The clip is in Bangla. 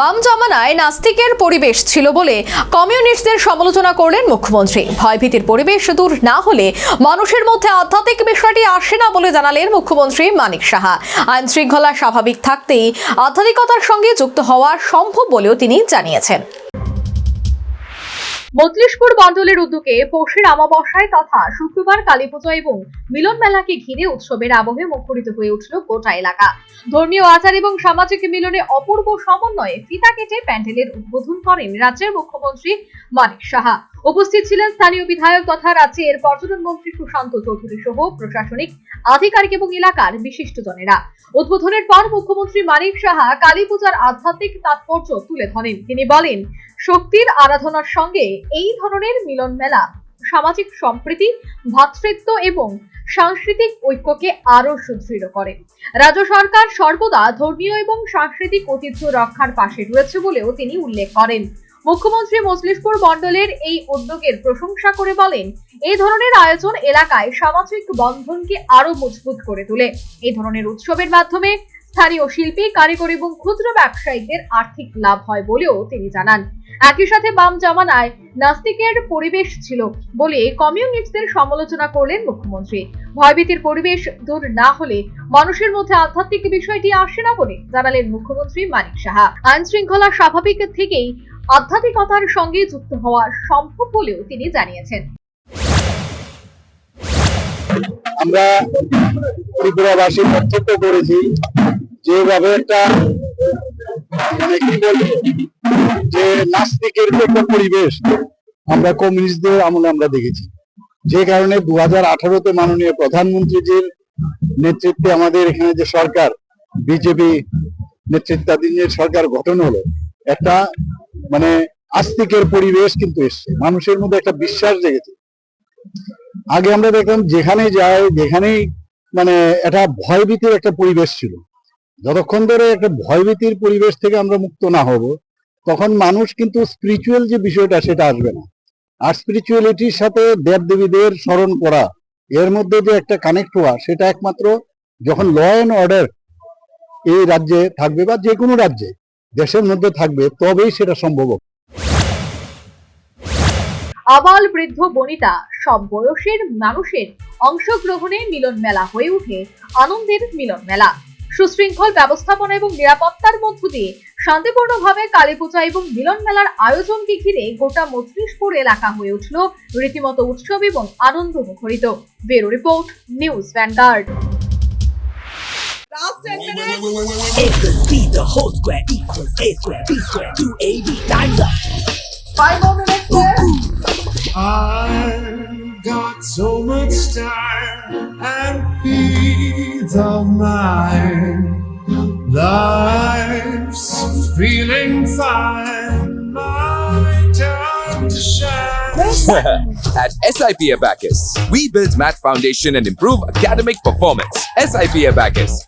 বাম জমানায় নাস্তিকের পরিবেশ ছিল বলে কমিউনিস্টদের সমালোচনা করলেন মুখ্যমন্ত্রী। ভয়ভীতির পরিবেশ দূর না হলে মানুষের মধ্যে আধ্যাত্মিক বিষয়টি আসে না বলে জানালেন মুখ্যমন্ত্রী মানিক সাহা। আইন শৃঙ্খলা স্বাভাবিক থাকতেই আধ্যাত্মিকতার সঙ্গে যুক্ত হওয়া সম্ভব বলেও তিনি জানিয়েছেন। মতলিশপুর মণ্ডলের উদ্যোগে পৌষের অমাবস্যায় তথা শুক্রবার কালীপুজো এবং মিলন মেলাকে ঘিরে উৎসবের আবহে মুখরিত হয়ে উঠল গোটা এলাকা। ধর্মীয় আচার এবং সামাজিক মিলনে অপূর্ব সমন্বয়ে ফিতা কেটে প্যান্ডেলের উদ্বোধন করেন রাজ্যের মুখ্যমন্ত্রী মানিক সাহা। উপস্থিত ছিলেন স্থানীয় বিধায়ক তথা রাজ্যের পর্যটন মন্ত্রী সুশান্ত চৌধুরী সহ প্রশাসনিক, আধিকারিক এবং এলাকার বিশিষ্টজনেরা উদ্বোধনের পর মুখ্যমন্ত্রী মানিক সাহা কালী পূজার আধ্যাত্মিক তাৎপর্য তুলে ধরেন। তিনি বলেন, শক্তির আরাধনার সঙ্গে এই ধরনের মিলন মেলা, সামাজিক সম্প্রীতি ভ্রাতৃত্ব এবং সাংস্কৃতিক ঐক্যকে আরও সুদৃঢ় করে। রাজ্য সরকার সর্বদা ধর্মীয় এবং সাংস্কৃতিক ঐতিহ্য রক্ষার পাশে রয়েছে বলেও তিনি উল্লেখ করেন। মুখ্যমন্ত্রী মজলিশপুর মণ্ডলের এই উদ্যোগের প্রশংসা করে বলেন এই ধরনের আয়োজন এলাকায় সামাজিক বন্ধনকে আরও মজবুত করে তোলে। এই ধরনের উৎসবের মাধ্যমে স্থানীয় শিল্পী, কারিগর এবং ক্ষুদ্র ব্যবসায়ীদের আর্থিক লাভ হয় বলেও তিনি জানান। একই সাথে বাম জামানায় নাস্তিকের পরিবেশ ছিল বলে কমিউনিস্টদের সমালোচনা করলেন মুখ্যমন্ত্রী। ভয়ভীতির পরিবেশ দূর না হলে মানুষের মধ্যে আধ্যাত্মিক বিষয়টি আসে না বলে জানালেন মুখ্যমন্ত্রী মানিক সাহা। আইন শৃঙ্খলা স্বাভাবিক থেকেই আধ্যাত্মিকতার সঙ্গে যুক্ত হওয়া সম্ভব বলেও তিনি জানিয়েছেন। আমরা ত্রিপুরাবাসী করেছি যেভাবে একটা, যে নাস্তিকের পরিবেশ আমরা কমিউনিস্টদের আমলে আমরা দেখেছি। যে কারণে দু হাজার আঠারোতে মাননীয় প্রধানমন্ত্রীজির নেতৃত্বে আমাদের এখানে যে সরকার, বিজেপি নেতৃত্বাধীন সরকার গঠন হলো, একটা মানে আস্তিকের পরিবেশ কিন্তু এসছে। মানুষের মধ্যে একটা বিশ্বাস জেগেছে। আগে আমরা দেখলাম যেখানে যাই যেখানেই মানে একটা ভয়ভীতির একটা পরিবেশ ছিল। যতক্ষণ ধরে একটা ভয়ভীতির পরিবেশ থেকে আমরা মুক্ত না হব, তখন মানুষ কিন্তু স্পিরিচুয়াল যে বিষয়টা, সেটা আসবে না। আর স্পিরিচুয়ালিটির সাথে দেব দেবীদের স্মরণ করা, এর মধ্যে যে একটা কানেক্ট হওয়া, সেটা একমাত্র যখন ল অ্যান্ড অর্ডার এই রাজ্যে থাকবে বা যে কোনো রাজ্যে দেশের মধ্যে থাকবে, তবেই সেটা সম্ভব আবাল বৃদ্ধ বনিতা, সব বয়সের মানুষের অংশগ্রহণে মিলন মেলা হয়ে ওঠে আনন্দের মিলন মেলা। সুশৃঙ্খল ব্যবস্থাপনা এবং নিরাপত্তার মধ্য দিয়ে শান্তিপূর্ণভাবে কালী পূজা এবং মিলন মেলার আয়োজনকে ঘিরে গোটা মস্তিষ্পুর এলাকা হয়ে উঠল রীতিমতো উৎসব এবং আনন্দ মুখরিত। Bureau report, news Vanguard. Last 10 minutes. A plus B, the whole square equals A square, B square, 2AB, time's up. Five more minutes left. I've got so much time and peace of mind. Life's feeling fine. My time to shine. At SIP Abacus, we build math foundation and improve academic performance. SIP Abacus,